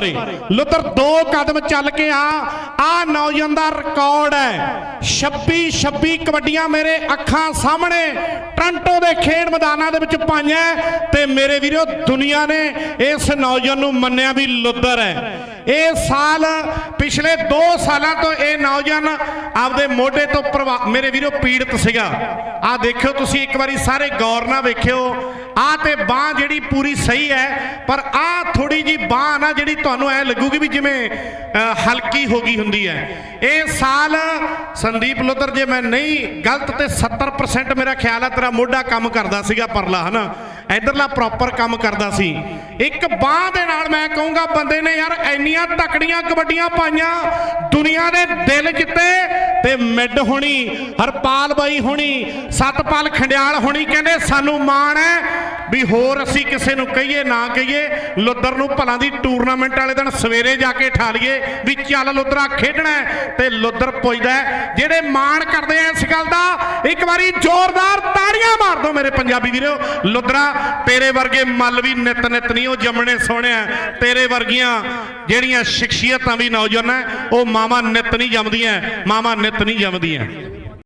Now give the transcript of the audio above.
ਲੁੱਤਰ, ਦੋ ਕਦਮ ਚੱਲ ਕੇ ਆ। ਆ ਨੌਜਵਾਨ ਦਾ ਰਿਕਾਰਡ ਹੈ। 26 26 ਕਬੱਡੀਆਂ ਮੇਰੇ ਅੱਖਾਂ ਸਾਹਮਣੇ। ਟ੍ਰਾਂਟੋ ਦੇ ਖੇਡ ਮੈਦਾਨਾਂ ਦੇ ਵਿੱਚ ਪਾਈਆਂ ਤੇ ਮੇਰੇ ਵੀਰੋ, ਦੁਨੀਆ ਨੇ ਇਸ ਨੌਜਵਾਨ ਨੂੰ ਮੰਨਿਆ ਵੀ ਲੁੱਦਰ ਹੈ। ਇਹ ਸਾਲ, ਪਿਛਲੇ 2 ਸਾਲਾਂ ਤੋਂ ਇਹ ਨੌਜਵਾਨ ਆਪਦੇ ਮੋਢੇ ਤੋਂ ਪ੍ਰਭਾ- ਮੇਰੇ ਵੀਰੋ, ਪੀੜਤ ਸੀਗਾ। ਆ ਦੇਖਿਓ ਤੁਸੀਂ ਇੱਕ ਵਾਰੀ ਸਾਰੇ ਗੌਰ ਨਾਲ ਵੇਖਿਓ। ਆ ਤੇ ਬਾਹ ਜਿਹੜੀ ਪੂਰੀ ਸਹੀ ਹੈ, ਪਰ ਆ ਬਾਹ ਨਾ ਜਿਹੜੀ ਤੁਹਾਨੂੰ ਐ ਲੱਗੂਗੀ ਵੀ ਜਿਵੇਂ ਹਲਕੀ ਹੋ ਗਈ ਹੁੰਦੀ ਹੈ। ਇਹ ਸਾਲ ਸੰਦੀਪ ਲੁੱਦਰ ਜੇ ਮੈਂ ਨਹੀਂ, ਗਲਤ ਤੇ 70% ਮੇਰਾ ਖਿਆਲ ਹੈ ਤੇਰਾ ਮੋਢਾ ਕੰਮ ਕਰਦਾ ਸੀਗਾ ਪਰਲਾ, ਹਨਾ? ਇਧਰਲਾ ਪ੍ਰੋਪਰ ਕੰਮ ਕਰਦਾ ਸੀ। ਇੱਕ ਬਾਹ ਦੇ ਨਾਲ ਮੈਂ ਕਹੂੰਗਾ, ਬੰਦੇ ਨੇ ਯਾਰ ਇੰਨੀਆਂ ਤਕੜੀਆਂ ਕਬੱਡੀਆਂ ਪਾਈਆਂ, ਦੁਨੀਆ ਦੇ ਦਿਲ ਜਿੱਤੇ ਤੇ ਮਿੱਡ ਹੋਣੀ, ਹਰਪਾਲ ਬਾਈ ਹੋਣੀ, ਸਤਪਾਲ ਖੰਡਿਆਲ ਹੋਣੀ ਕਹਿੰਦੇ ਸਾਨੂੰ ਮਾਣ ਹੈ ਵੀ ਹੋਰ ਅਸੀਂ ਕਿਸੇ ਨੂੰ ਕਹੀਏ, ਨਾ ਕਹੀਏ ਲੁੱਦਰ ਨੂੰ ਭਲਾਂ ਦੀ ਟੂਰਨਾਮੈਂਟ ਵਾਲੇ ਦਿਨ ਸਵੇਰੇ ਜਾ ਕੇ ਠਾ ਲਈਏ ਵੀ ਚੱਲ ਲੁੱਦਰਾ ਖੇਡਣਾ ਹੈ ਤੇ ਲੁੱਦਰ ਪੁੱਜਦਾ ਜਿਹੜੇ ਮਾਣ ਕਰਦੇ ਆ ਇਸ ਗੱਲ ਦਾ ਇੱਕ ਵਾਰੀ ਜ਼ੋਰਦਾਰ ਤਾੜੀਆਂ ਮਾਰ ਦਿਓ ਮੇਰੇ ਪੰਜਾਬੀ ਵੀਰੋ। ਲੁੱਧਰਾ, ਤੇਰੇ ਵਰਗੇ ਮੱਲ ਵੀ ਨਿਤ ਨਿਤ ਨਹੀਂ, ਉਹ ਜੰਮਣੇ ਸੋਹਣਿਆ ਤੇਰੇ ਵਰਗੀਆਂ ਜਿਹੜੀਆਂ ਸ਼ਖਸੀਅਤਾਂ ਵੀ ਨੌਜਵਾਨਾਂ, ਉਹ ਮਾਮਾ ਨਿਤ ਨਹੀਂ ਜੰਮਦੀਆਂ ਮਾਮਾ ਨਿਤ ਨਹੀਂ ਜੰਮਦੀਆਂ।